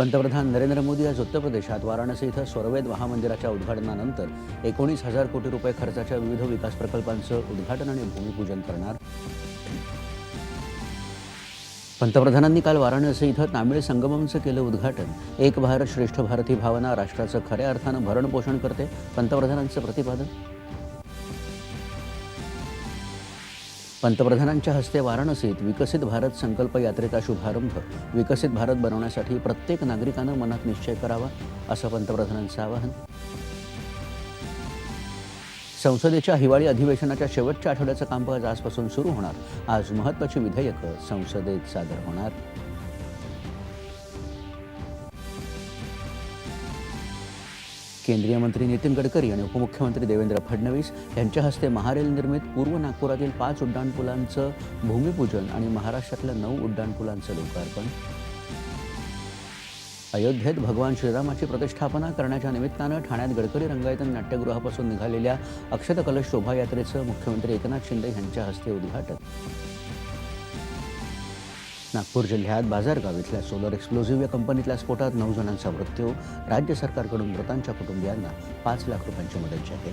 पंतप्रधान नरेंद्र मोदी आज उत्तर प्रदेशात वाराणसी इथं स्वरवेद महामंदिराच्या उद्घाटनानंतर एकोणीस हजार कोटी रुपये खर्चाच्या विविध विकास प्रकल्पांचं उद्घाटन आणि भूमिपूजन करणार. पंतप्रधानांनी काल वाराणसी इथं तामिळ संगममचं केलं उद्घाटन. एक भारत श्रेष्ठ भारत ही भावना राष्ट्राचं खऱ्या अर्थानं भरणपोषण करते. पंतप्रधानांचं प्रतिपादन पंतप्रधानांच्या हस्ते वाराणसीत विकसित भारत संकल्प यात्रेचा शुभारंभ. विकसित भारत बनवण्यासाठी प्रत्येक नागरिकानं मनात निश्चय करावा असं पंतप्रधानांचं आवाहन. संसदेच्या हिवाळी अधिवेशनाच्या शेवटच्या आठवड्याचं कामकाज आजपासून सुरू होणार. आज महत्त्वाची विधेयकं संसदेत सादर होणार. केंद्रीय मंत्री नितीन गडकरी आणि उपमुख्यमंत्री देवेंद्र फडणवीस यांच्या हस्ते महारेल निर्मित पूर्व नागपुरातील पाच उड्डाणपुलांचं भूमिपूजन आणि महाराष्ट्रातल्या नऊ उड्डाणपुलांचं लोकार्पण. अयोध्येत भगवान श्रीरामाची प्रतिष्ठापना करण्याच्या निमित्तानं ठाण्यात गडकरी रंगायतन नाट्यगृहापासून निघालेल्या अक्षतकलश शोभायात्रेचं मुख्यमंत्री एकनाथ शिंदे यांच्या हस्ते उद्घाटन. नागपूर जिल्ह्यात बाजारगाव इथल्या सोलर एक्सप्लोझिव्ह या कंपनीतल्या स्फोटात नऊ जणांचा मृत्यू. राज्य सरकारकडून मृतांच्या कुटुंबियांना पाच लाख रुपयांची मदत जाहीर.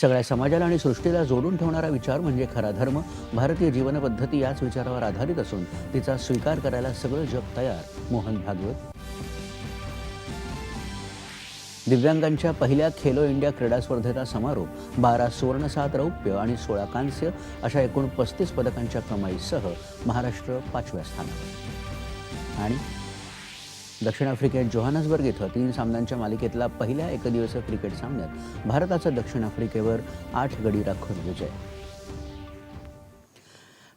सगळ्या समाजाला आणि सृष्टीला जोडून ठेवणारा विचार म्हणजे खरा धर्म. भारतीय जीवनपद्धती याच विचारावर आधारित असून तिचा स्वीकार करायला सगळं जग तयार. मोहन भागवत. दिव्यांगांच्या पहिल्या खेलो इंडिया क्रीडा स्पर्धेचा समारोप बारा सुवर्ण सात रौप्य आणि सोळा कांस्य अशा एकूण पस्तीस पदकांच्या कमाईसह महाराष्ट्र पाचव्या स्थानावर. आणि दक्षिण आफ्रिकेत जोहानसबर्ग इथं तीन सामन्यांच्या मालिकेतला पहिल्या एकदिवसीय क्रिकेट सामन्यात भारताचा दक्षिण आफ्रिकेवर आठ गडी राखून विजय.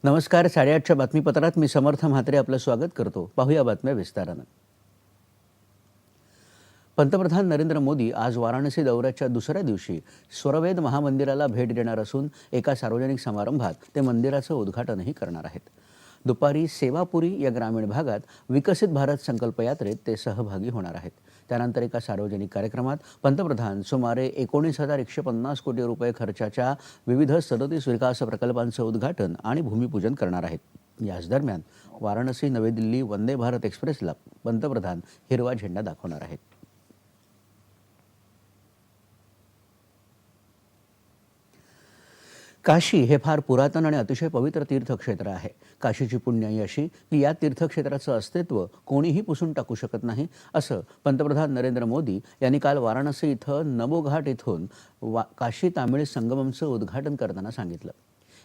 नमस्कार साडेआठच्या बातमीपत्रात मी समर्थ म्हात्रे आपलं स्वागत करतो. पाहूया बातम्या विस्तारानं. पंतप्रधान नरेंद्र मोदी आज वाराणसी दौऱ्याच्या दुसऱ्या दिवशी स्वरवेद महामंदिराला भेट देणार असून एका सार्वजनिक समारंभात ते मंदिराचं उद्घाटनही करणार आहेत. दुपारी सेवापुरी या ग्रामीण भागात विकसित भारत संकल्प यात्रेत ते सहभागी होणार आहेत. त्यानंतर एका सार्वजनिक कार्यक्रमात पंतप्रधान सुमारे एकोणीस हजार एकशे पन्नास कोटी रुपये खर्चाच्या विविध सदतीस विकास प्रकल्पांचं उद्घाटन आणि भूमिपूजन करणार आहेत. याच दरम्यान वाराणसी नवी दिल्ली वंदे भारत एक्सप्रेसला पंतप्रधान हिरवा झेंडा दाखवणार आहेत. काशी हे फार पुरातन आणि अतिशय पवित्र तीर्थक्षेत्र आहे. काशीची पुण्याई अशी की या तीर्थक्षेत्राचं अस्तित्व कोणीही पुसून टाकू शकत नाही असं पंतप्रधान नरेंद्र मोदी यांनी काल वाराणसी इथं नमोघाट इथून वा काशी तामिळ संगममचं उद्घाटन करताना सांगितलं.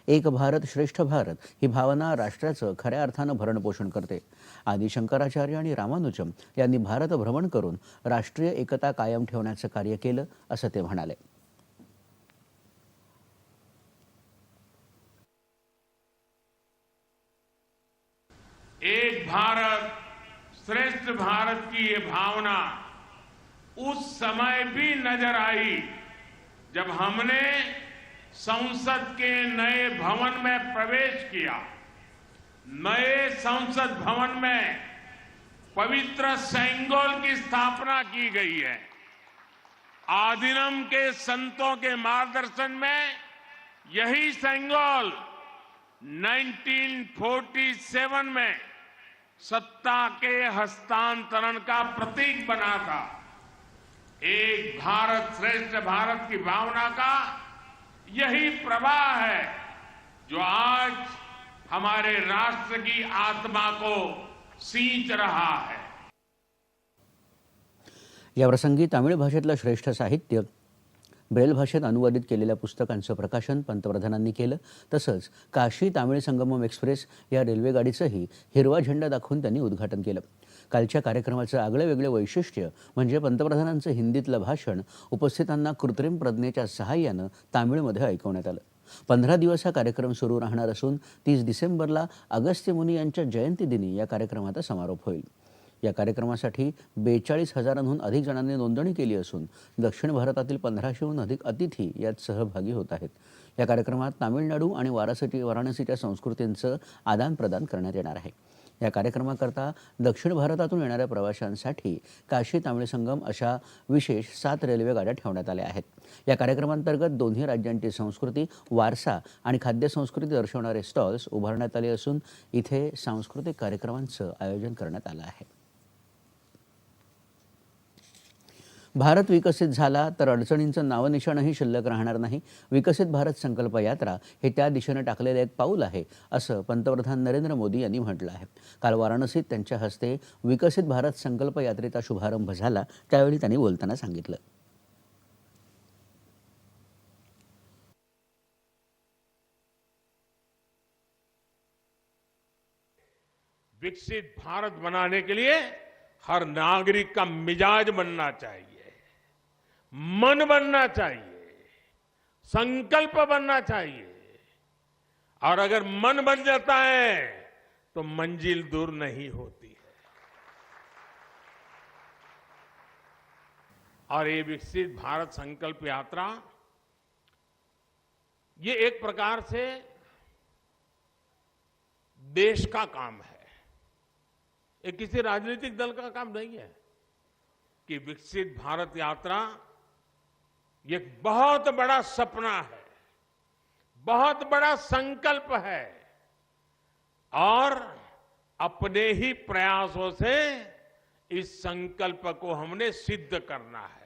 एक भारत श्रेष्ठ भारत ही भावना राष्ट्राचं खऱ्या अर्थानं भरणपोषण करते. आदी शंकराचार्य आणि रामानुजम यांनी भारत भ्रमण करून राष्ट्रीय एकता कायम ठेवण्याचं कार्य केलं असं ते म्हणाले. भारत, श्रेष्ठ भारत की ये भावना उस समय भी नज़र आई जब हमने संसद के नए भवन में प्रवेश किया। नए संसद भवन में पवित्र सेंगोल की स्थापना की गई है। आदिनम के संतों के मार्गदर्शन में यही सेंगोल 1947 में सत्ता के हस्तांतरण का प्रतीक बना था। एक भारत श्रेष्ठ भारत की भावना का यही प्रवाह है जो आज हमारे राष्ट्र की आत्मा को सींच रहा है। या प्रसंगी तामिळ भाषेतलं श्रेष्ठ साहित्य ब्रेल भाषेत अनुवादित केलेल्या पुस्तकांचं प्रकाशन पंतप्रधानांनी केलं. तसंच काशी तामिळ संगमम एक्सप्रेस या रेल्वेगाडीचंही हिरवा झेंडा दाखवून त्यांनी उद्घाटन केलं. कालच्या कार्यक्रमाचं आगळं वेगळं वैशिष्ट्य म्हणजे पंतप्रधानांचं हिंदीतलं भाषण उपस्थितांना कृत्रिम प्रज्ञेच्या सहाय्यानं तामिळमध्ये ऐकवण्यात आलं. पंधरा दिवस हा कार्यक्रम सुरू राहणार असून तीस डिसेंबरला अगस्त्य मुनी यांच्या जयंतीदिनी या कार्यक्रमाचा समारोप होईल. या कार्यक्रमासाठी बेचाळीस हजारांहून अधिक जणांनी नोंदणी केली असून दक्षिण भारतातील पंधराशेहून अधिक अतिथी यात सहभागी होत आहेत. या कार्यक्रमात तामिळनाडू आणि वाराणसी वाराणसीच्या संस्कृतींचं आदानप्रदान करण्यात येणार आहे. या कार्यक्रमाकरता दक्षिण भारतातून येणाऱ्या प्रवाशांसाठी काशी तामिळ संगम अशा विशेष सात रेल्वे गाड्या ठेवण्यात आल्या आहेत. या कार्यक्रमांतर्गत दोन्ही राज्यांची संस्कृती वारसा आणि खाद्यसंस्कृती दर्शवणारे स्टॉल्स उभारण्यात आले असून इथे सांस्कृतिक कार्यक्रमांचं आयोजन करण्यात आलं आहे. भारत विकसित झाला तर अडचणींचं नावनिशाणही शिल्लक राहणार नाही. विकसित भारत संकल्प यात्रा हे त्या दिशेनं टाकलेलं एक पाऊल आहे असं पंतप्रधान नरेंद्र मोदी यांनी म्हटलं आहे. काल वाराणसीत त्यांच्या हस्ते विकसित भारत संकल्प यात्रेचा शुभारंभ झाला त्यावेळी त्यांनी बोलताना सांगितलं. विकसित भारत बनाने के लिए हर नागरिक का मिजाज बनना चाहिए। मन बनना चाहिए, संकल्प बनना चाहिए। और अगर मन बन जाता है तो मंजिल दूर नहीं होती है। और ये विकसित भारत संकल्प यात्रा, ये एक प्रकार से देश का काम है। ये किसी राजनीतिक दल का काम नहीं है कि विकसित भारत यात्रा ये बहुत बड़ा सपना है, बहुत बड़ा संकल्प है, और अपने ही प्रयासों से इस संकल्प को हमने सिद्ध करना है।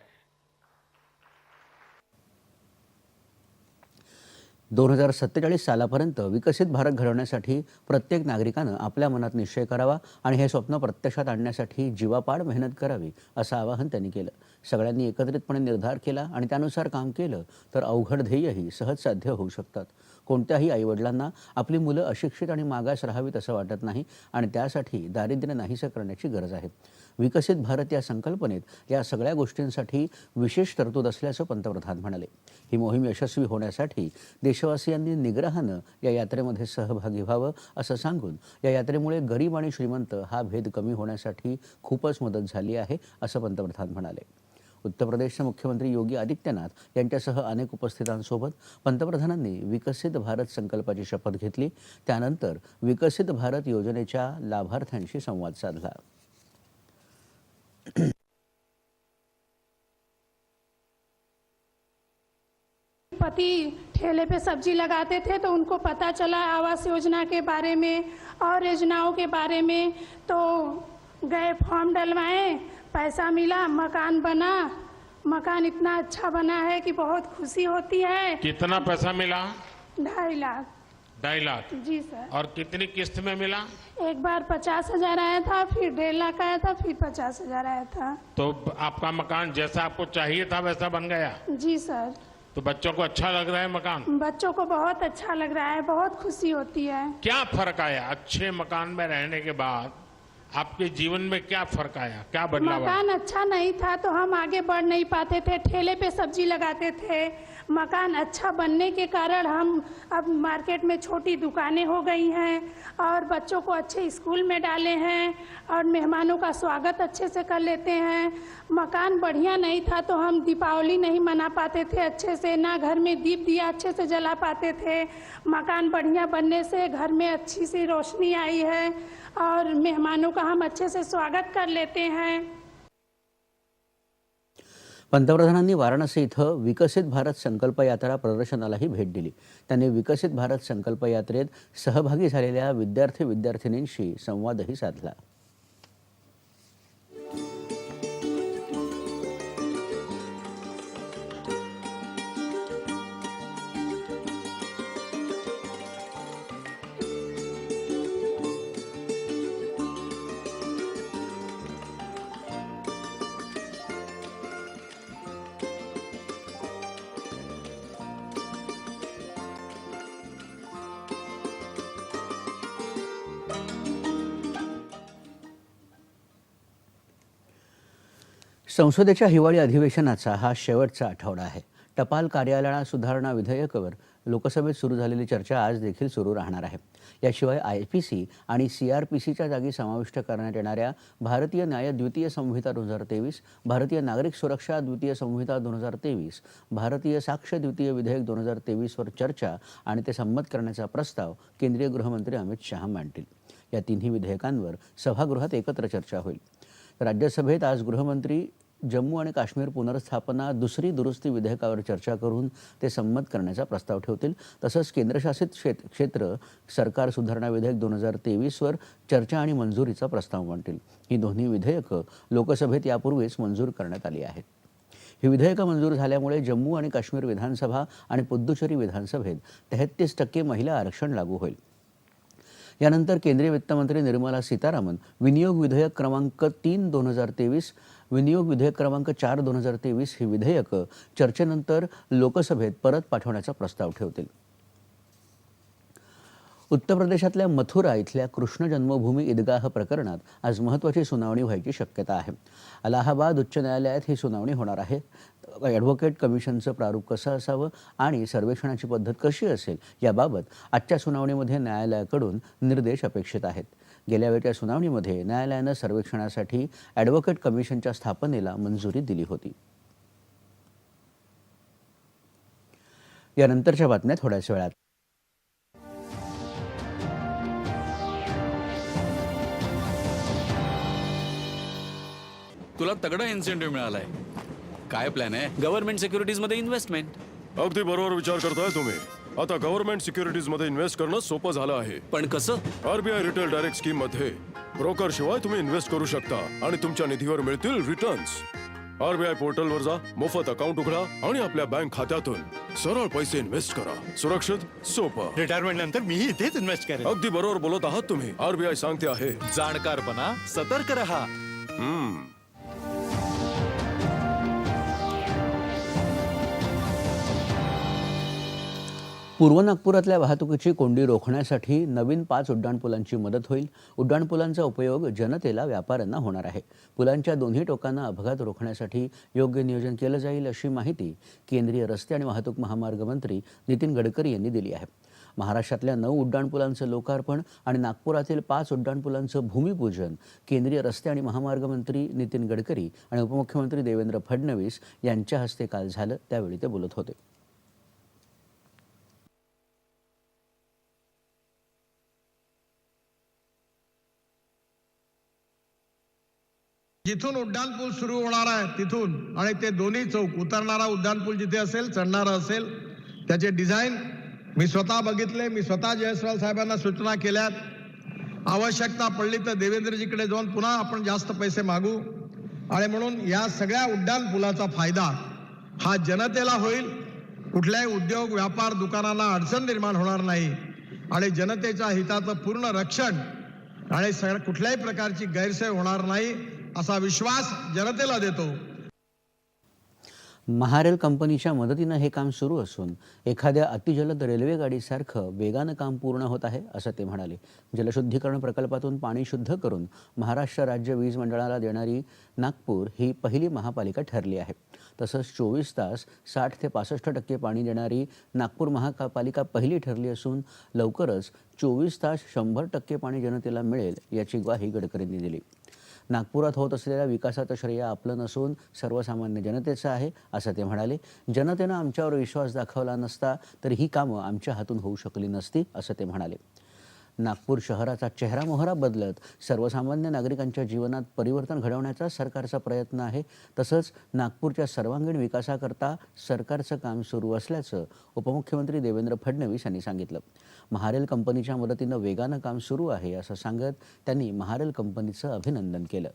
दोन हजार सत्तेचाळीस सालापर्यंत विकसित भारत घडवण्यासाठी प्रत्येक नागरिकानं आपल्या मनात निश्चय करावा आणि हे स्वप्न प्रत्यक्षात आणण्यासाठी जीवापाड मेहनत करावी असं आवाहन त्यांनी केलं. सगळ्यांनी एकत्रितपणे निर्धार केला आणि त्यानुसार काम केलं तर अवघड ध्येयही सहज साध्य होऊ शकतात. कोणत्याही आईवडिलांना आपली मुलं अशिक्षित आणि मागास राहावीत असं वाटत नाही आणि त्यासाठी दारिद्र्य नाहीसं करण्याची गरज आहे. विकसित भारत या संकल्पनेत या सगळ्या गोष्टींसाठी विशेष तरतूद असल्याचं पंतप्रधान म्हणाले. ही मोहीम यशस्वी होण्यासाठी देशवासियांनी निग्रहानं या यात्रेमध्ये सहभागी व्हावं असं सांगून या यात्रेमुळे गरीब आणि श्रीमंत हा भेद कमी होण्यासाठी खूपच मदत झाली आहे असं पंतप्रधान म्हणाले. उत्तर प्रदेशचे मुख्यमंत्री योगी आदित्यनाथ यांच्यासह अनेक उपस्थितांसोबत पंतप्रधानांनी विकसित भारत संकल्पाची शपथ घेतली. त्यानंतर विकसित भारत योजनेच्या लाभार्थ्यांशी संवाद साधला. पति ठेले पे सब्ज़ी लगाते थे तो उनको पता चला आवास योजना के बारे में और योजनाओं के बारे में। तो गए फॉर्म डलवाए पैसा मिला मकान बना। मकान इतना अच्छा बना है कि बहुत खुशी होती है। कितना पैसा मिला? ढाई लाख। ढाई लाख। जी सर। और कितनी किस्त में मिला? एक बार पचास हज़ार आया था फिर डेढ़ लाख आया था फिर पचास हज़ार आया था। तो आपका मकान जैसा आपको चाहिए था वैसा बन गया? जी सर। तो बच्चों को अच्छा लग रहा है मकान? बच्चों को बहुत अच्छा लग रहा है बहुत खुशी होती है। क्या फ़र्क आया अच्छे मकान में रहने के बाद? आपके जीवन में क्या फ़र्क आया? क्या बदलाव मकान अच्छा नहीं था तो हम आगे बढ़ नहीं पाते थे ठेले पे सब्ज़ी लगाते थे मकान अच्छा बनने के कारण हम अब मार्केट में छोटी दुकानें हो गई हैं और बच्चों को अच्छे स्कूल में डाले हैं और मेहमानों का स्वागत अच्छे से कर लेते हैं। मकान बढ़िया नहीं था तो हम दीपावली नहीं मना पाते थे अच्छे से, ना घर में दीप दिया अच्छे से जला पाते थे। मकान बढ़िया बनने से घर में अच्छी सी रोशनी आई है और मेहमानों का हम अच्छे से स्वागत कर लेते हैं। पंतप्रधानांनी वाराणसी इथं विकसित भारत संकल्प यात्रा प्रदर्शनालाही भेट दिली. त्यांनी विकसित भारत संकल्प यात्रेत सहभागी झालेल्या विद्यार्थी विद्यार्थिनींशी संवादही साधला. संसदेच्या हिवाळी अधिवेशनाचा हा शेवटचा आठवडा आहे. टपाल कार्यालयाला सुधारणा विधेयकावर लोकसभेत सुरू झालेली चर्चा आज देखील सुरू राहणार आहे. याशिवाय आय पी सी आणि सी आर पी सीच्या जागी समाविष्ट करण्यात येणाऱ्या भारतीय न्याय द्वितीय संहिता दोन हजार तेवीस भारतीय नागरिक सुरक्षा द्वितीय संहिता दोन हजार तेवीस भारतीय साक्ष द्वितीय विधेयक दोन हजार तेवीसवर चर्चा आणि ते संमत करण्याचा प्रस्ताव केंद्रीय गृहमंत्री अमित शहा मांडतील. या तिन्ही विधेयकांवर सभागृहात एकत्र चर्चा होईल. राज्यसभेत आज गृहमंत्री जम्मू आणि काश्मीर पुनर्स्थापना दुसरी दुरुस्ती विधेयकावर चर्चा करून ते संमत करण्याचा प्रस्ताव ठेवतील. तसंच केंद्रशासित क्षेत क्षेत्र सरकार सुधारणा विधेयक दोन हजार तेवीसवर चर्चा आणि मंजुरीचा प्रस्ताव मांडतील. ही दोन्ही विधेयकं लोकसभेत यापूर्वीच मंजूर करण्यात आली आहेत. ही विधेयकं मंजूर झाल्यामुळे जम्मू आणि काश्मीर विधानसभा आणि पुद्दुचेरी विधानसभेत तेहत्तीस टक्के महिला आरक्षण लागू होईल. यानंतर केंद्रीय वित्तमंत्री निर्मला सीतारामन विनियोग विधेयक क्रमांक तीन दोन हजार तेवीस विनियोग विधेयक क्रमांक चार दोन हजार तेवीस ही विधेयकं चर्चेनंतर लोकसभेत परत पाठवण्याचा प्रस्ताव ठेवतील. उत्तर प्रदेशातल्या मथुरा इथल्या कृष्ण जन्मभूमी ईदगाह प्रकरणात आज महत्त्वाची सुनावणी व्हायची शक्यता आहे. अलाहाबाद उच्च न्यायालयात ही सुनावणी होणार आहे. ॲडव्होकेट कमिशनचं प्रारूप कसं असावं आणि सर्वेक्षणाची पद्धत कशी असेल याबाबत आजच्या सुनावणीमध्ये न्यायालयाकडून निर्देश अपेक्षित आहेत. गेल्या वेळच्या सुनावणीमध्ये न्यायालयानं सर्वेक्षणासाठी ॲडव्होकेट कमिशनच्या स्थापनेला मंजुरी दिली होती. यानंतरच्या बातम्या थोड्याच वेळात. तुला तगडा इन्सेंटिव्ह मिळालाय. काय प्लॅन आहे? गव्हर्नमेंट सिक्युरिटीजमध्ये इन्व्हेस्टमेंट अगदी बरोबर विचार करताय तुम्ही. आता गव्हर्नमेंट सिक्युरिटीजमध्ये इन्व्हेस्ट करणं सोपं झालं आहे. पण कसं? आरबीआय रिटेल डायरेक्ट स्कीममध्ये ब्रोकर शिवाय तुम्ही इन्व्हेस्ट करू शकता आणि तुमच्या निधीवर मिळतील रिटर्न्स आरबीआय पोर्टल वर जा मोफत अकाउंट उघडा आणि आपल्या बँक खात्यातून सरळ पैसे इन्व्हेस्ट करा. सुरक्षित सोपं. रिटायरमेंट नंतर मीही इथेच इन्व्हेस्ट करेन. अगदी बरोबर बोलत आहात तुम्ही. आरबीआय सांगते आहे. जाणकारपणा सतर्क रहा. हम्म. पूर्व नागपुरातल्या वाहतुकीची कोंडी रोखण्यासाठी नवीन पाच उड्डाणपुलांची मदत होईल. उड्डाणपुलांचा उपयोग जनतेला व्यापाऱ्यांना होणार आहे. पुलांच्या दोन्ही टोकांना अपघात रोखण्यासाठी योग्य नियोजन केलं जाईल अशी माहिती केंद्रीय रस्ते आणि वाहतूक महामार्ग मंत्री नितीन गडकरी यांनी दिली आहे. महाराष्ट्रातल्या नऊ उड्डाणपुलांचं लोकार्पण आणि नागपुरातील पाच उड्डाणपुलांचं भूमिपूजन केंद्रीय रस्ते आणि महामार्ग मंत्री नितीन गडकरी आणि उपमुख्यमंत्री देवेंद्र फडणवीस यांच्या हस्ते काल झालं. त्यावेळी ते बोलत होते. जिथून उड्डाणपूल सुरू होणार आहे तिथून. आणि ते दोन्ही चौक उतरणारा उड्डाणपूल जिथे असेल चढणारा असेल त्याचे डिझाईन मी स्वतः बघितले. मी स्वतः जयस्वाल साहेबांना सूचना केल्यात. आवश्यकता पडली तर देवेंद्रजीकडे जाऊन पुन्हा आपण जास्त पैसे मागू. आणि म्हणून या सगळ्या उड्डाणपुलाचा फायदा हा जनतेला होईल. कुठल्याही उद्योग व्यापार दुकानांना अडचण निर्माण होणार नाही. आणि जनतेच्या हिताचं पूर्ण रक्षण आणि सगळ्या कुठल्याही प्रकारची गैरसोय होणार नाही. असा विश्वास जनतेला देतो. महारेल कंपनीच्या मदतीनं हे काम सुरू असून एखाद्या अतिजलद रेल्वे गाडीसारखं वेगानं काम पूर्ण होत आहे असं ते म्हणाले. जलशुद्धीकरण प्रकल्पातून पाणी शुद्ध करून महाराष्ट्र राज्य वीज मंडळाला देणारी नागपूर ही पहिली महापालिका ठरली आहे. तसंच चोवीस तास साठ ते पासष्ट टक्के पाणी देणारी नागपूर महापालिका पहिली ठरली असून लवकरच चोवीस तास शंभर टक्के पाणी जनतेला मिळेल याची ग्वाही गडकरींनी दिली. नागपुरात होत असलेल्या विकासाचं श्रेय आपलं नसून सर्वसामान्य जनतेचं आहे असं ते म्हणाले. जनतेनं आमच्यावर विश्वास दाखवला नसता तर ही कामं आमच्या हातून होऊ शकली नसती असं ते म्हणाले. नागपूर शहराचा चेहरामोहरा बदलत सर्वसामान्य नागरिकांच्या जीवनात परिवर्तन घडवण्याचा सरकारचा प्रयत्न आहे. तसंच नागपूरच्या सर्वांगीण विकासाकरता सरकारचं काम सुरू असल्याचं उपमुख्यमंत्री देवेंद्र फडणवीस यांनी सांगितलं. महारेल कंपनीच्या मदतीनं वेगानं काम सुरू आहे असं सांगत त्यांनी महारेल कंपनीचं अभिनंदन केलं.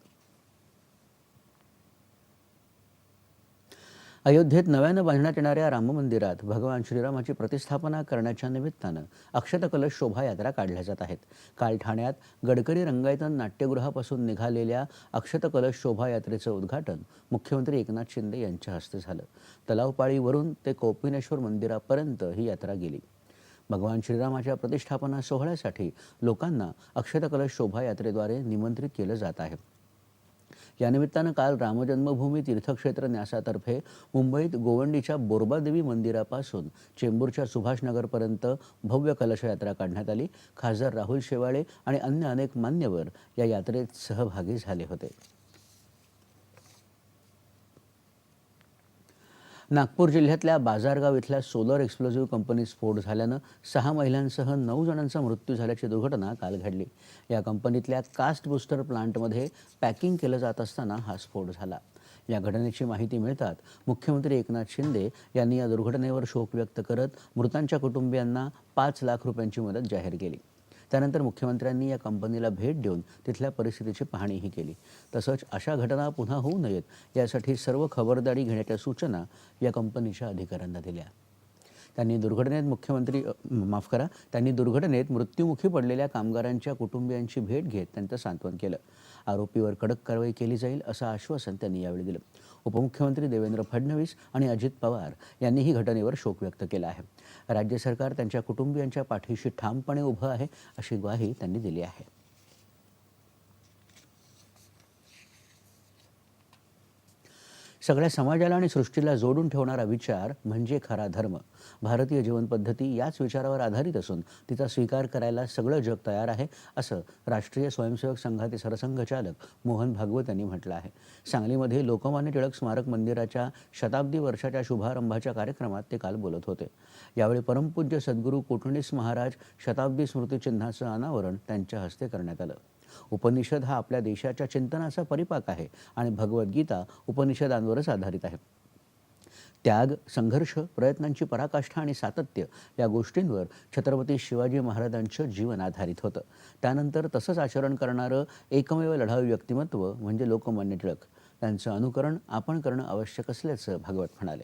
अयोध्येत नव्यानं बांधण्यात येणाऱ्या राम मंदिरात भगवान श्रीरामाची प्रतिस्थापना करण्याच्या निमित्तानं अक्षतकलश शोभायात्रा काढल्या जात आहेत. काल ठाण्यात गडकरी रंगायतन नाट्यगृहापासून निघालेल्या अक्षतकलश शोभायात्रेचं उद्घाटन मुख्यमंत्री एकनाथ शिंदे यांच्या हस्ते झालं. तलावपाळीवरून ते कोपिनेश्वर मंदिरापर्यंत ही यात्रा गेली. भगवान श्रीरामाच्या प्रतिष्ठापना सोहळ्यासाठी लोकांना अक्षतकलश शोभायात्रेद्वारे निमंत्रित केलं जात आहे. यानिमित्तानं काल रामजन्मभूमी तीर्थक्षेत्र न्यासातर्फे मुंबईत गोवंडीच्या बोरबादेवी मंदिरापासून चेंबूरच्या सुभाषनगरपर्यंत भव्य कलशयात्रा काढण्यात आली. खासदार राहुल शेवाळे आणि अन्य अनेक मान्यवर या यात्रेत सहभागी झाले होते. नागपूर जिल्ह्यातल्या बाजारगाव इथल्या सोलर एक्सप्लोजिव्ह कंपनीत स्फोट झाल्यानं सहा महिलांसह नऊ जणांचा मृत्यू झाल्याची दुर्घटना काल घडली. या कंपनीतल्या कास्ट बुस्टर प्लांटमध्ये पॅकिंग केलं जात असताना हा स्फोट झाला. या घटनेची माहिती मिळतात मुख्यमंत्री एकनाथ शिंदे यांनी या दुर्घटनेवर शोक व्यक्त करत मृतांच्या कुटुंबियांना पाच लाख रुपयांची मदत जाहीर केली. त्यानंतर मुख्यमंत्र्यांनी या कंपनीला भेट देऊन तिथल्या परिस्थितीची पाहणीही केली. तसंच अशा घटना पुन्हा होऊ नयेत यासाठी सर्व खबरदारी घेण्याच्या सूचना या कंपनीच्या अधिकाऱ्यांना दिल्या. त्यांनी दुर्घटनेत मुख्यमंत्री माफ करा त्यांनी दुर्घटनेत मृत्युमुखी पडलेल्या कामगारांच्या कुटुंबियांची भेट घेत त्यांचं सांत्वन केलं. आरोपीवर कडक कारवाई केली जाईल असं आश्वासन त्यांनी यावेळी दिलं. उपमुख्यमंत्री देवेंद्र फडणवीस आणि अजित पवार यांनीही घटनेवर शोक व्यक्त केला आहे. राज्य सरकार त्यांच्या कुटुंबियांच्या पाठीशी ठामपणे उभं आहे अशी ग्वाही त्यांनी दिली आहे. सगळ्या समाजाला आणि सृष्टीला जोडून ठेवणारा विचार म्हणजे खरा धर्म. भारतीय जीवनपद्धती याच विचारावर आधारित असून तिचा स्वीकार करायला सगळं जग तयार आहे असं राष्ट्रीय स्वयंसेवक संघाचे सरसंघचालक मोहन भागवत यांनी म्हटलं आहे. सांगलीमध्ये लोकमान्य टिळक स्मारक मंदिराच्या शताब्दी वर्षाच्या शुभारंभाच्या कार्यक्रमात ते काल बोलत होते. यावेळी परमपूज्य सद्गुरू कोटणीस महाराज शताब्दी स्मृतिचिन्हाचं अनावरण त्यांच्या हस्ते करण्यात आलं. उपनिषद हा आपल्या देशाच्या चिंतनाचा परिपाक आहे आणि भगवद्गीता उपनिषदांवरच आधारित आहे. त्याग संघर्ष प्रयत्नांची पराकाष्ठा आणि सातत्य या गोष्टींवर छत्रपती शिवाजी महाराजांचं जीवन आधारित होतं. त्यानंतर तसंच आचरण करणारं एकमेव लढाऊ व्यक्तिमत्व म्हणजे लोकमान्य टिळक. त्यांचं अनुकरण आपण करणं आवश्यक असल्याचं भागवत म्हणाले.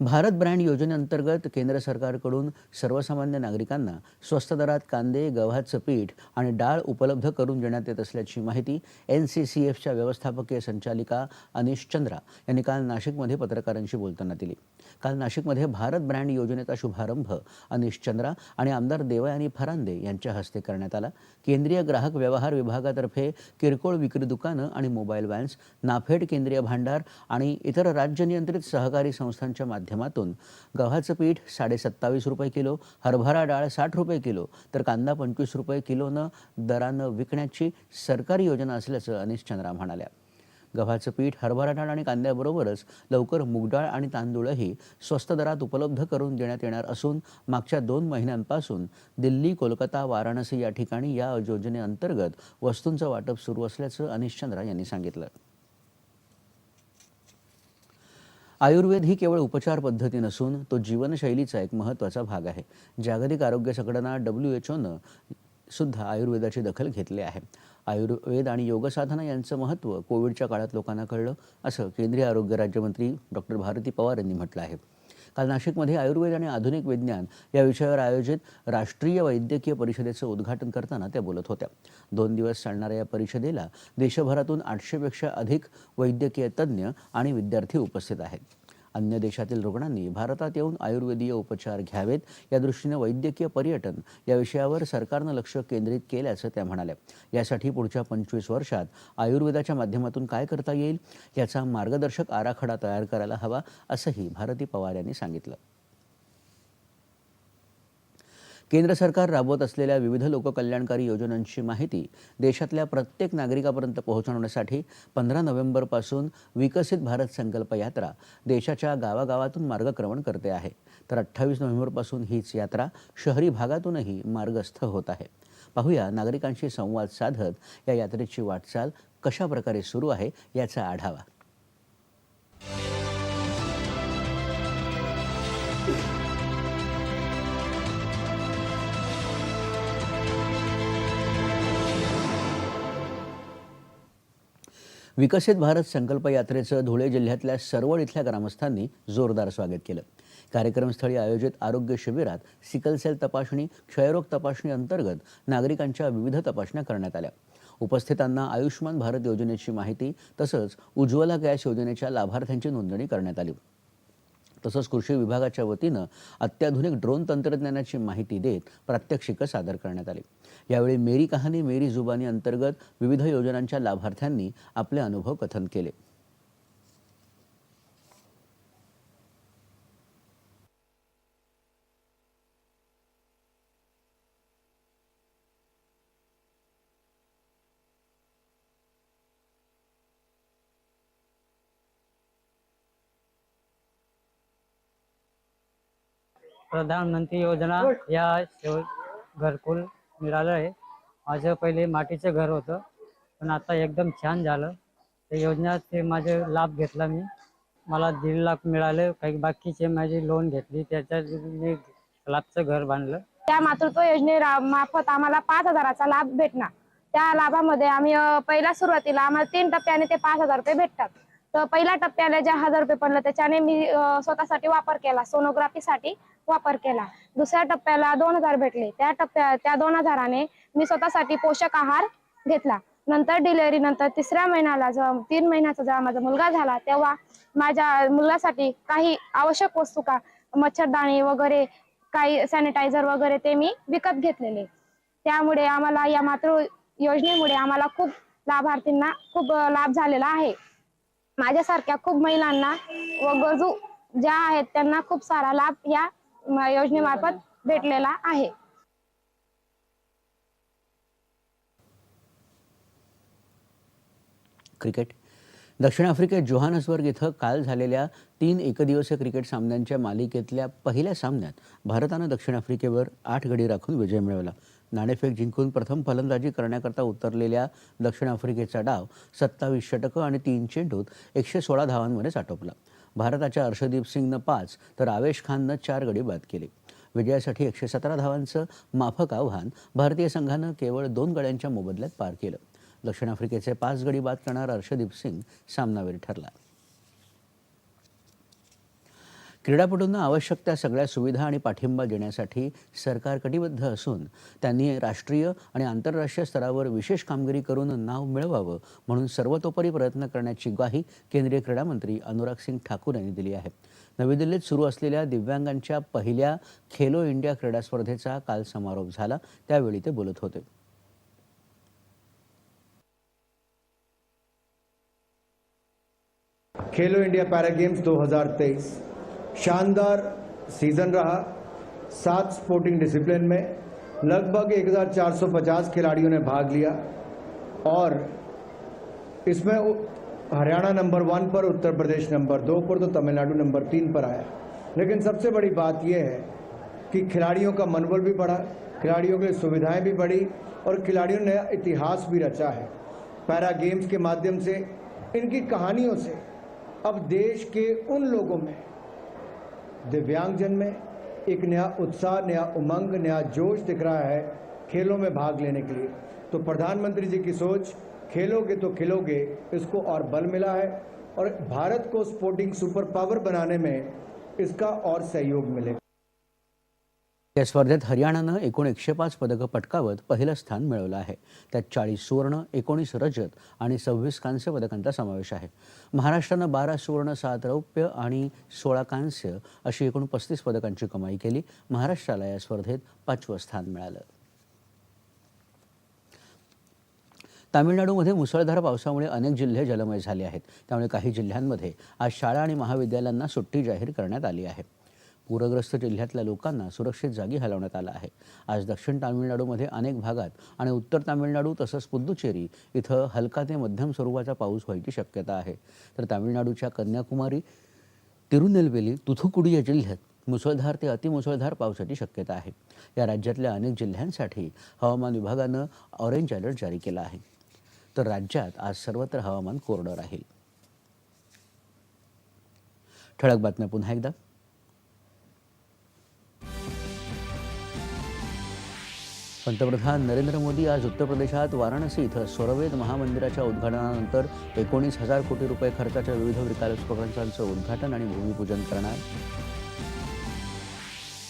भारत ब्रँड योजनेअंतर्गत केंद्र सरकारकडून सर्वसामान्य नागरिकांना स्वस्त दरात कांदे गव्हाचं पीठ आणि डाळ उपलब्ध करून देण्यात येत असल्याची माहिती एन सी सी एफच्या व्यवस्थापकीय संचालिका अनिश चंद्रा यांनी काल नाशिकमध्ये पत्रकारांशी बोलताना दिली. काल नाशिकमध्ये भारत ब्रँड योजनेचा शुभारंभ अनिश चंद्रा आणि आमदार देवयानी फरांदे यांच्या हस्ते करण्यात आला. केंद्रीय ग्राहक व्यवहार विभागातर्फे किरकोळ विक्री दुकानं आणि मोबाईल व्हॅन्स नाफेड केंद्रीय भांडार आणि इतर राज्य नियंत्रित सहकारी संस्थांच्या माध्यमातून गव्हाचं पीठ साडेसत्तावीस रुपये किलो हरभरा डाळ साठ रुपये किलो तर कांदा पंचवीस रुपये किलोनं दरानं विकण्याची सरकारी योजना असल्याचं अनिश चंद्रा म्हणाल्या. गव्हाचं पीठ हरभरा डाळ आणि कांद्याबरोबरच लवकर मुगडाळ आणि तांदूळही स्वस्त दरात उपलब्ध करून देण्यात येणार असून मागच्या दोन महिन्यांपासून दिल्ली कोलकाता वाराणसी या ठिकाणी या योजनेअंतर्गत वस्तूंचं वाटप सुरू असल्याचं अनिश चंद्रा यांनी सांगितलं. आयुर्वेद ही केवळ उपचार पद्धती नसून तो जीवनशैलीचा एक महत्त्वाचा भाग आहे. जागतिक आरोग्य संघटना डब्ल्यू एच ओनं सुद्धा आयुर्वेदाची दखल घेतली आहे. आयुर्वेद आणि योगसाधना यांचं महत्त्व कोविडच्या काळात लोकांना कळलं असं केंद्रीय आरोग्य राज्यमंत्री डॉक्टर भारती पवार यांनी म्हटलं आहे. काल नाशिकमध्ये आयुर्वेद आणि आधुनिक विज्ञान या विषयावर आयोजित राष्ट्रीय वैद्यकीय परिषदेचं उद्घाटन करताना त्या बोलत होत्या. दोन दिवस चालणाऱ्या या परिषदेला देशभरातून आठशेपेक्षा अधिक वैद्यकीय तज्ज्ञ आणि विद्यार्थी उपस्थित आहेत. अन्य देशातील रुग्णांनी भारतात येऊन आयुर्वेदीय उपचार घ्यावेत. या दृष्टीनं वैद्यकीय पर्यटन या विषयावर सरकारनं लक्ष केंद्रित केल्याचं त्या म्हणाल्या. यासाठी पुढच्या पंचवीस वर्षात आयुर्वेदाच्या माध्यमातून काय करता येईल? याचा मार्गदर्शक आराखडा तयार करायला हवा असंही भारती पवार यांनी सांगितलं. केंद्र सरकार राबवत असलेल्या विविध लोककल्याणकारी योजनांची माहिती देशातल्या प्रत्येक नागरिकापर्यंत पोहोचवण्यासाठी पंधरा नोव्हेंबरपासून विकसित भारत संकल्प यात्रा देशाच्या गावागावातून मार्गक्रमण करते आहे. तर अठ्ठावीस नोव्हेंबरपासून हीच यात्रा शहरी भागातूनही मार्गस्थ होत आहे. पाहूया नागरिकांशी संवाद साधत या यात्रेची वाटचाल कशा प्रकारे सुरू आहे याचा आढावा. विकसित भारत संकल्प यात्रेचं धुळे जिल्ह्यातल्या सरवड इथल्या ग्रामस्थांनी जोरदार स्वागत केलं. कार्यक्रमस्थळी आयोजित आरोग्य शिबिरात सिकल सेल तपासणी क्षयरोग तपासणी अंतर्गत नागरिकांच्या विविध तपासण्या करण्यात आल्या. उपस्थितांना आयुष्यमान भारत योजनेची माहिती तसंच उज्ज्वला गॅस योजनेच्या लाभार्थ्यांची नोंदणी करण्यात आली. तसंच कृषी विभागाच्या वतीनं अत्याधुनिक ड्रोन तंत्रज्ञानाची माहिती देत प्रात्यक्षिकं सादर करण्यात आली. यावेळी मेरी कहाणी मेरी जुबानी अंतर्गत विविध योजनांच्या लाभार्थ्यांनी आपले अनुभव कथन केले. प्रधानमंत्री योजना या घरकुल मिळालं आहे. माझं पहिले मातीचं घर होतं पण आता एकदम छान झालं. ते माझे लाभ घेतला मी. मला दीड लाख मिळाले काही बाकीचे माझी लोन घेतली त्याच्या मी लाभचं घर बांधलं. त्या मातृत्व योजने मार्फत आम्हाला पाच हजाराचा लाभ भेटणार. त्या लाभामध्ये आम्ही पहिल्या सुरुवातीला आम्हाला तीन टप्प्याने ते पाच हजार रुपये भेटतात. तर पहिल्या टप्प्याला ज्या हजार रुपये पडलं त्याच्याने मी स्वतःसाठी वापर केला सोनोग्राफीसाठी वापर केला. दुसऱ्या टप्प्याला दोन हजार भेटले. त्या टप्प्या त्या दोन हजाराने मी स्वतःसाठी पोषक आहार घेतला. नंतर डिलेवरी नंतर तिसऱ्या महिन्याला जेव्हा तीन महिन्याचा जेव्हा माझा मुलगा झाला तेव्हा माझ्या मुलासाठी काही आवश्यक वस्तू का मच्छरदाणी वगैरे काही सॅनिटायझर वगैरे ते मी विकत घेतलेले. त्यामुळे आम्हाला या मातृ योजनेमुळे आम्हाला खूप लाभार्थींना खूप लाभ झालेला आहे. माझ्यासारख्या खूप महिलांना व गरजू ज्या आहेत त्यांना खूप सारा लाभ या योजनेमार्फत भेटलेला आहे. क्रिकेट. दक्षिण आफ्रिकेत जोहानसबर्ग इथं काल झालेल्या तीन एकदिवसीय क्रिकेट सामन्यांच्या मालिकेतल्या पहिल्या सामन्यात भारतानं दक्षिण आफ्रिकेवर आठ गडी राखून विजय मिळवला. नाणेफेक जिंकून प्रथम फलंदाजी करण्याकरता उतरलेल्या दक्षिण आफ्रिकेचा डाव सत्तावीस षटकं आणि तीन चेंडूत एकशे सोळा धावांमध्ये साठवला भारताच्या अर्षदीप सिंगनं पाच तर आवेश खाननं चार गडी बाद केले. विजयासाठी एकशे सतरा धावांचं माफक आव्हान भारतीय संघानं केवळ दोन गड्यांच्या मोबदल्यात पार केलं. दक्षिण आफ्रिकेचे पाच गडी बाद करणारा अर्षदीप सिंग सामनावीर ठरला. क्रीडापटूंना आवश्यक त्या सगळ्या सुविधा आणि पाठिंबा देण्यासाठी सरकार कटिबद्ध असून त्यांनी राष्ट्रीय आणि आंतरराष्ट्रीय स्तरावर विशेष कामगिरी करून नाव मिळवावं म्हणून सर्वतोपरी प्रयत्न करण्याची ग्वाही केंद्रीय क्रीडा मंत्री अनुराग सिंग ठाकूर यांनी दिली आहे. नवी दिल्लीत सुरू असलेल्या दिव्यांगांच्या पहिल्या खेलो इंडिया क्रीडा स्पर्धेचा काल समारोप झाला. त्यावेळी ते बोलत होते. खेलो इंडिया पैरा गेम्स 2023 शानदार सीज़न रहा। सात स्पोर्टिंग डिसिप्लिन में लगभग 1450 खिलाड़ियों ने भाग लिया। और इसमें हरियाणा नंबर वन पर, उत्तर प्रदेश नंबर दो पर तो तमिलनाडु नंबर तीन पर आया। लेकिन सबसे बड़ी बात यह है कि खिलाड़ियों का मनोबल भी बढ़ा, खिलाड़ियों के लिए सुविधाएँ भी बढ़ी और खिलाड़ियों ने इतिहास भी रचा है। पैरा गेम्स के माध्यम से, इनकी कहानियों से अब देश के उन लोगों में दिव्यांगजन में एक नया उत्साह, नया उमंग, नया जोश दिख रहा है खेलों में भाग लेने के लिए। तो प्रधानमंत्री जी की सोच, खेलोगे तो खिलोगे, इसको और बल मिला है। और भारत को स्पोर्टिंग सुपर पावर बनाने में इसका और सहयोग मिलेगा। या स्पर्धेत हरियाणानं एकूण एकशे पाच पदकं पटकावत पहिलं स्थान मिळवलं आहे. त्यात चाळीस सुवर्ण एकोणीस रजत आणि सव्वीस कांस्य पदकांचा समावेश आहे. महाराष्ट्रानं बारा सुवर्ण सात रौप्य आणि सोळा कांस्य अशी एकूण पस्तीस पदकांची कमाई केली. महाराष्ट्राला या स्पर्धेत पाचवं स्थान मिळालं. तामिळनाडूमध्ये मुसळधार पावसामुळे अनेक जिल्हे जलमय झाले आहेत. त्यामुळे काही जिल्ह्यांमध्ये आज शाळा आणि महाविद्यालयांना सुट्टी जाहीर करण्यात आली आहे. पूरग्रस्त जिल्ह्यातल्या लोकांना सुरक्षित जागी हलवण्यात आलं आहे. आज दक्षिण तामिळनाडूमध्ये अनेक भागात आणि उत्तर तामिळनाडू तसंच पुद्दुचेरी इथं हलका ते मध्यम स्वरूपाचा पाऊस व्हायची शक्यता आहे. तर तामिळनाडूच्या कन्याकुमारी तिरुनेलवेली तुथुकुडी या जिल्ह्यात मुसळधार ते अतिमुसळधार पावसाची शक्यता आहे. या राज्यातल्या अनेक जिल्ह्यांसाठी हवामान विभागानं ऑरेंज अलर्ट जारी केला आहे. तर राज्यात आज सर्वत्र हवामान कोरडं राहील. ठळक बातम्या पुन्हा एकदा. पंतप्रधान नरेंद्र मोदी आज उत्तर प्रदेशात वाराणसी इथं स्वरवेद महामंदिराच्या उद्घाटनानंतर एकोणीस हजार कोटी रुपये खर्चाच्या विविध विकास प्रकल्पांचं उद्घाटन आणि भूमिपूजन करणार.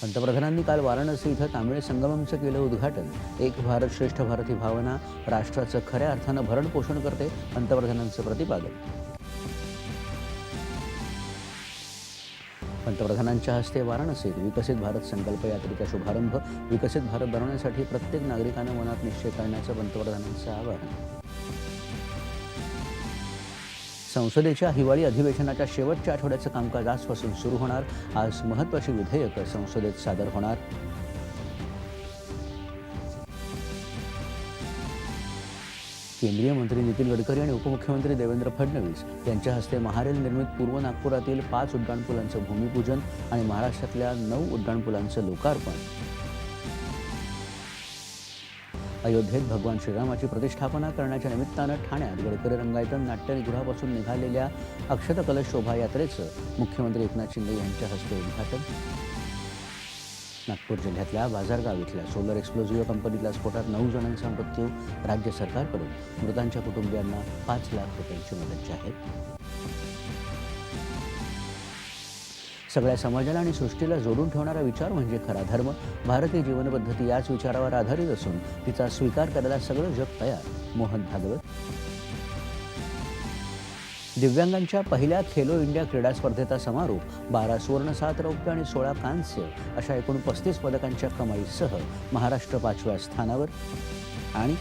पंतप्रधानांनी काल वाराणसी इथं तामिळ संगममचं केलं उद्घाटन. एक भारत श्रेष्ठ भारत ही भावना राष्ट्राचं खऱ्या अर्थानं भरणपोषण करते पंतप्रधानांचं प्रतिपादन. पंतप्रधानांच्या हस्ते वाराणसीत विकसित भारत संकल्प यात्रेचा शुभारंभ विकसित भारत बनवण्यासाठी प्रत्येक नागरिकानं मनात निश्चय करण्याचं पंतप्रधानांचं आवाहन. संसदेच्या हिवाळी अधिवेशनाच्या शेवटच्या आठवड्याचं कामकाज आजपासून सुरू होणार. आज महत्त्वाची विधेयकं संसदेत सादर होणार. केंद्रीय मंत्री नितीन गडकरी आणि उपमुख्यमंत्री देवेंद्र फडणवीस यांच्या हस्ते महारेल निर्मित पूर्व नागपुरातील पाच उड्डाणपुलांचं भूमिपूजन आणि महाराष्ट्रातल्या नऊ उड्डाणपुलांचं लोकार्पण. अयोध्येत भगवान श्रीरामाची प्रतिष्ठापना करण्याच्या निमित्तानं ठाण्यात गडकरी रंगायतन नाट्यगृहापासून निघालेल्या अक्षत कलश शोभायात्रेचं मुख्यमंत्री एकनाथ शिंदे यांच्या हस्ते उद्घाटन. नागपूर जिल्ह्यातल्या बाजारगाव इथल्या सोलर एक्सप्लोझिव्ह कंपनीतल्या स्फोटात नऊ जणांचा मृत्यू राज्य सरकारकडून. मृतांच्या कुटुंबियांना पाच लाख रुपयांची मदत जाहीर. सगळ्या समाजाला आणि सृष्टीला जोडून ठेवणारा विचार म्हणजे खरा धर्म. भारतीय जीवनपद्धती याच विचारावर आधारित असून तिचा स्वीकार करायला सगळं जग तयार. मोहन भागवत. दिव्यांगांच्या पहिल्या खेलो इंडिया क्रीडा स्पर्धेचा समारोप बारा सुवर्ण सात रौप्य आणि सोळा कांस्य अशा एकूण पस्तीस पदकांच्या कमाईसह महाराष्ट्र पाचव्या स्थानावर आणि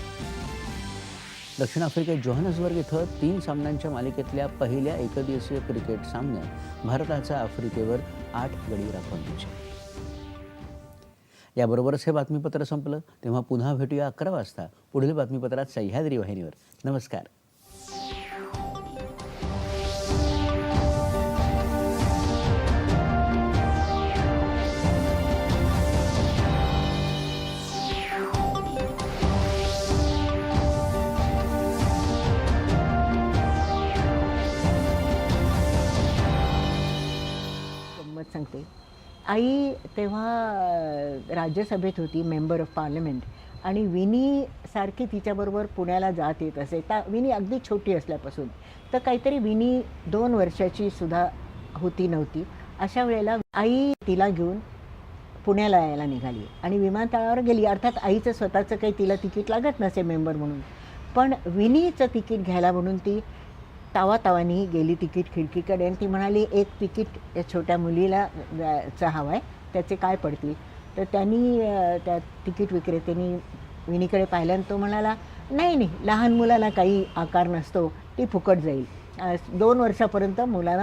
दक्षिण आफ्रिकेत जोहानसबर्ग इथं तीन सामन्यांच्या मालिकेतल्या पहिल्या एकदिवसीय क्रिकेट सामन्यात भारताचा आफ्रिकेवर आठ गडी राखून विजय याबरोबरच हे बातमीपत्र संपलं. तेव्हा पुन्हा भेटूया अकरा वाजता. पुढील बातमीपत्रात सह्याद्री वाहिनीवर. नमस्कार. आई तेव्हा राज्यसभेत होती मेंबर ऑफ पार्लमेंट आणि विनी सारखी तिच्याबरोबर पुण्याला जात येत असे. त्या विनी अगदी छोटी असल्यापासून. तर काहीतरी विनी दोन वर्षाची सुद्धा होती नव्हती. अशा वेळेला आई तिला घेऊन पुण्याला यायला निघाली. आणि विमानतळावर गेली. अर्थात आईचं स्वतःचं काही तिला तिकीट लागत नसे मेंबर म्हणून. पण विनीचं तिकीट घ्यायला म्हणून ती तावातावानी गेली तिकीट खिडकीकडे आणि ती म्हणाली एक तिकीट या छोट्या मुलीला चं हवं आहे त्याचे काय पडतील? तर त्यांनी त्या तिकीट विक्रेत्यांनी विनीकडे पाहिलं आणि तो म्हणाला नाही नाही लहान मुलाला काही आकार नसतो ती फुकट जाईल. दोन वर्षापर्यंत मुलाला